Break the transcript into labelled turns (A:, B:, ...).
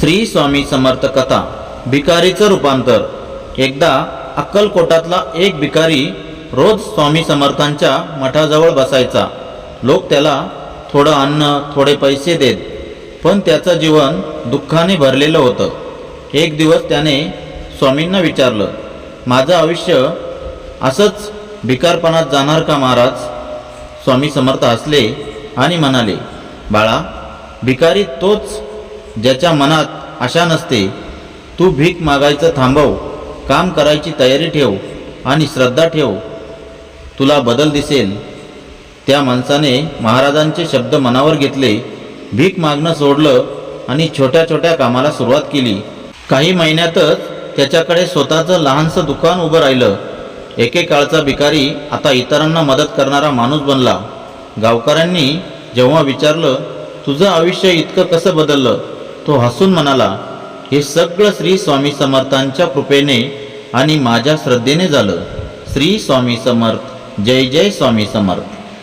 A: श्री स्वामी समर्थ कथा भिकारीचं रूपांतर. एकदा अक्कलकोटातला एक भिकारी रोज स्वामी समर्थांच्या मठाजवळ बसायचा. लोक त्याला थोडं अन्न थोडे पैसे देत पण त्याचं जीवन दुःखाने भरलेलं होतं. एक दिवस त्याने स्वामींना विचारलं माझं आयुष्य असंच भिकारपणात जाणार का महाराज? स्वामी समर्थ हसले आणि म्हणाले बाळा भिकारी तोच ज्याच्या मनात आशा नसते तू भीक मागायचं थांबव काम करायची तयारी ठेव आणि श्रद्धा ठेव. तुला बदल दिसेल. त्या माणसाने महाराजांचे शब्द मनावर घेतले भीक मागणं सोडलं आणि छोट्या छोट्या कामाला सुरुवात केली. काही महिन्यातच त्याच्याकडे स्वतःचं लहानसं दुकान उभं राहिलं. एकेकाळचा भिकारी आता इतरांना मदत करणारा माणूस बनला. गावकऱ्यांनी जेव्हा विचारलं तुझं आयुष्य इतकं कसं बदललं? तो हसून म्हणाला हे सगळं श्री स्वामी समर्थांच्या कृपेने आणि माझ्या श्रद्धेने झालं. श्री स्वामी समर्थ जय जय स्वामी समर्थ.